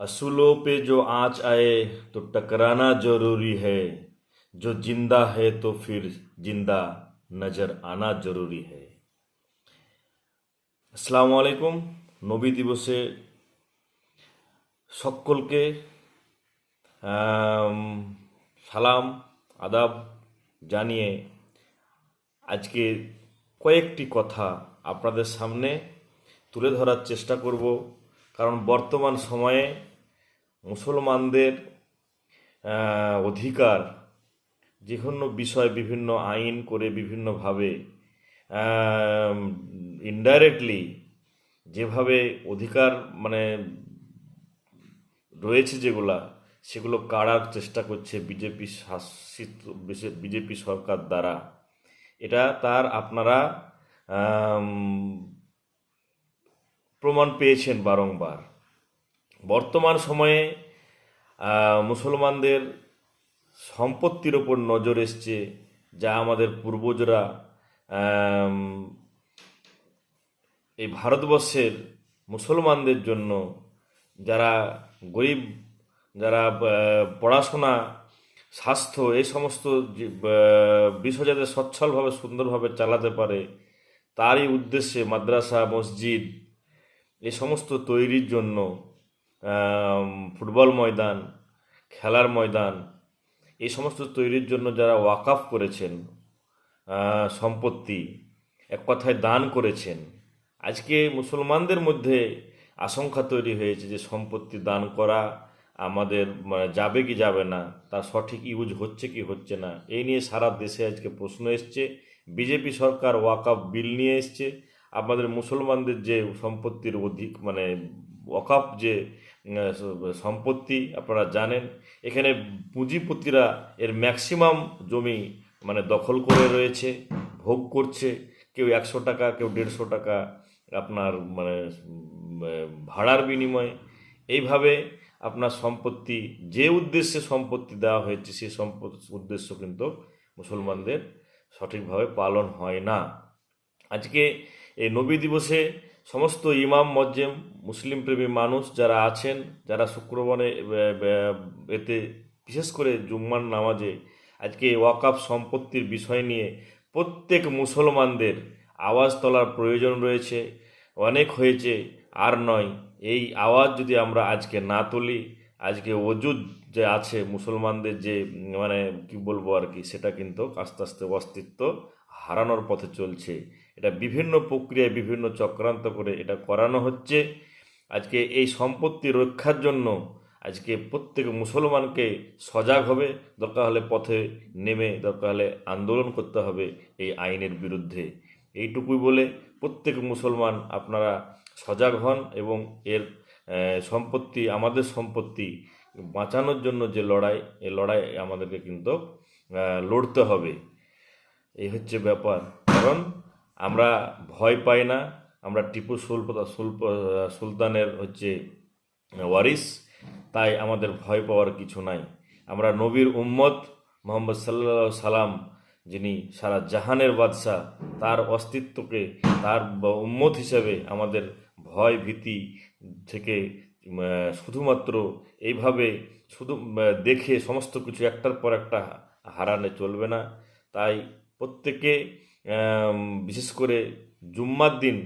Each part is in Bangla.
असूलों पे जो आँच आए तो टकराना जरूरी है जो जिंदा है तो फिर जिंदा नजर आना জরুরি है আসসালামু আলাইকুম নবী দিবসে সকলকে আম, সালাম আদাব জানিয়ে আজকে কয়েকটি কথা আপনাদের সামনে তুলে ধরার চেষ্টা করব কারণ বর্তমান সময়ে মুসলমানদের অধিকার যে কোনো বিষয় বিভিন্ন আইন করে বিভিন্নভাবে ইনডাইরেক্টলি যেভাবে অধিকার মানে রয়েছে যেগুলা, সেগুলো কাড়ার চেষ্টা করছে বিজেপি শাসিত, বিজেপি সরকার দ্বারা। এটা তার আপনারা প্রমাণ পেয়েছেন বারংবার। বর্তমান সময়ে মুসলমানদের সম্পত্তির ওপর নজর এসছে, যা আমাদের পূর্বজরা এই ভারতবর্ষের মুসলমানদের জন্য যারা গরিব, যারা পড়াশোনা, স্বাস্থ্য এই সমস্ত বিষয় যাতে সচ্ছলভাবে, সুন্দরভাবে চালাতে পারে, তারই উদ্দেশ্যে মাদ্রাসা, মসজিদ এই সমস্ত তৈরির জন্য ফুটবল ময়দান, খেলার ময়দান, এই সমস্ত তৈরির জন্য যারা ওয়াকাফ করেছেন সম্পত্তি, এক কথায় দান করেছেন, আজকে মুসলমানদের মধ্যে আশঙ্কা তৈরি হয়েছে যে সম্পত্তি দান করা আমাদের মানে যাবে কি যাবে না, তার সঠিক ইউজ হচ্ছে কি হচ্ছে না, এই নিয়ে সারা দেশে আজকে প্রশ্ন এসছে। বিজেপি সরকার ওয়াকাফ বিল নিয়ে এসছে আমাদের মুসলমানদের যে সম্পত্তির অধিক মানে ওয়াকাফ যে সম্পত্তি আপনারা জানেন, এখানে পুঁজিপতিরা এর ম্যাক্সিমাম জমি মানে দখল করে রয়েছে, ভোগ করছে। কেউ একশো টাকা, কেউ দেড়শো টাকা আপনার মানে ভাড়ার বিনিময়ে। এইভাবে আপনার সম্পত্তি, যে উদ্দেশ্যে সম্পত্তি দেওয়া হয়েছে, সেই সম্পত্তি উদ্দেশ্য কিন্তু মুসলমানদের সঠিকভাবে পালন হয় না। আজকে এই নবী দিবসে সমস্ত ইমাম, মজ্জেম, মুসলিম প্রেমী মানুষ যারা আছেন, যারা শুক্রবারে এতে বিশেষ করে জুম্মান নামাজে আজকে ওয়াকাফ সম্পত্তির বিষয় নিয়ে প্রত্যেক মুসলমানদের আওয়াজ তোলার প্রয়োজন রয়েছে। অনেক হয়েছে, আর নয়, এই আওয়াজ যদি আমরা আজকে না তুলি, আজকে অজুদ যে আছে মুসলমানদের যে মানে কি বলব আর কি, সেটা কিন্তু আস্তে আস্তে অস্তিত্ব হারানোর পথে চলছে। এটা বিভিন্ন প্রক্রিয়ায় বিভিন্ন চক্রান্ত করে এটা করানো হচ্ছে। আজকে এই সম্পত্তি রক্ষার জন্য আজকে প্রত্যেক মুসলমানকে সজাগ হবে। দরকার হলে পথে নেমে, দরকার হলে আন্দোলন করতে হবে এই আইনের বিরুদ্ধে। এইটুকুই বলে প্রত্যেক মুসলমান আপনারা সজাগ হন এবং এর সম্পত্তি, আমাদের সম্পত্তি বাঁচানোর জন্য যে লড়াই এই লড়াই আমাদেরকে কিন্তু লড়তে হবে। এই হচ্ছে ব্যাপার। কারণ আমরা ভয় পাই না, আমরা টিপু সুলপ- সুলতানের হচ্ছে ওয়ারিস, তাই আমাদের ভয় পাওয়ার কিছু নাই। আমরা নবীর উম্মত মোহাম্মদ সাল্লা সালাম যিনি সারা জাহানের বাদশাহ, তার অস্তিত্বকে, তার উম্মত হিসাবে আমাদের ভয় ভীতি থেকে শুধুমাত্র এইভাবে শুধু দেখে সমস্ত কিছু একটার পর একটা হারানে চলবে না। তাই প্রত্যেকে বিশেষ করে জুম্মার দিন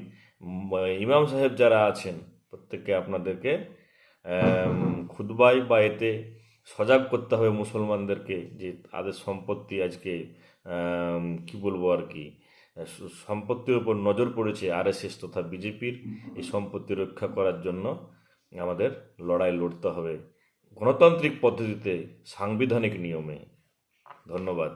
ইমাম সাহেব যারা আছেন, প্রত্যেককে আপনাদেরকে খুদবাই বা এতে সজাগ করতে হবে মুসলমানদেরকে যে তাদের সম্পত্তি আজকে কি বলব আর কি সম্পত্তির উপর নজর পড়েছে আরএসএস তথা বিজেপির এই সম্পত্তি রক্ষা করার জন্য আমাদের লড়াই লড়তে হবে গণতান্ত্রিক পদ্ধতিতে সাংবিধানিক নিয়মে। ধন্যবাদ।